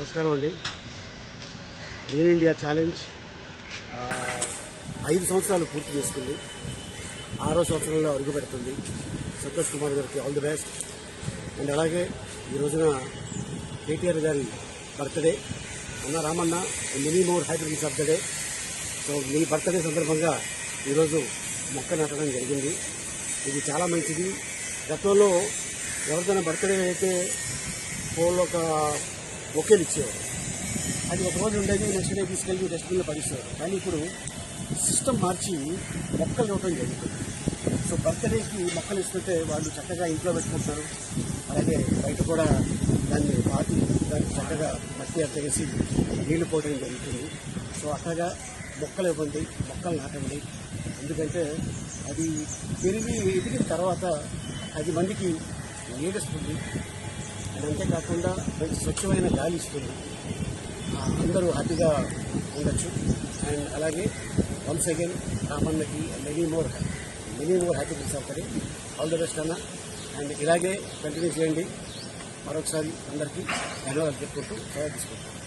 నమస్కారం అండి. నేను ఇండియా ఛాలెంజ్ ఐదు సంవత్సరాలు పూర్తి చేసుకుంది. ఆరో సంవత్సరంలో అడుగు పెడుతుంది. సంతోష్ కుమార్ గారికి ఆల్ ది బెస్ట్. అండ్ అలాగే ఈ రోజున కేటీఆర్ గారి బర్త్డే అన్న Ramanna many more happiness of the day. So me birthday సందర్భంగా ఈరోజు మొక్క నాటడం జరిగింది. ఇది చాలా మంచిది. గతంలో ఎవరిదైనా బర్త్డే అయితే ఫోన్లో ఒక బొకేలు ఇచ్చేవారు. అది ఒక రోజు ఉండేది నెక్స్ట్ డే తీసుకెళ్ళి డస్ట్బిన్లో పడిస్తారు కానీ ఇప్పుడు సిస్టమ్ మార్చి మొక్కలు ఇవ్వటం జరుగుతుంది. సో బర్త్డేకి మొక్కలు ఇస్తుంటే వాళ్ళు చక్కగా ఇంట్లో పెట్టుకుంటారు అలాగే బయట కూడా దాన్ని పాతి దాన్ని చక్కగా మట్టి అత్తగేసి నీళ్ళు పోవడం జరుగుతుంది. సో అట్లాగా మొక్కలు ఇవ్వండి మొక్కలు నాటండి. ఎందుకంటే అది పెరిగి ఎదిగిన తర్వాత పది మందికి నీడిస్తుంది అండ్ అంతేకాకుండా మంచి స్వచ్ఛమైన గాలి ఇస్తుంది. అందరూ హ్యాపీగా ఉండొచ్చు. అండ్ అలాగే once again రామన్నకి many more many more happy అవుతుంది ఆల్ ద బెస్ట్ అన్న అండ్ ఇలాగే కంటిన్యూ చేయండి. మరొకసారి అందరికీ ధన్యవాదాలు చెప్పుకుంటూ సేవ తీసుకుంటాం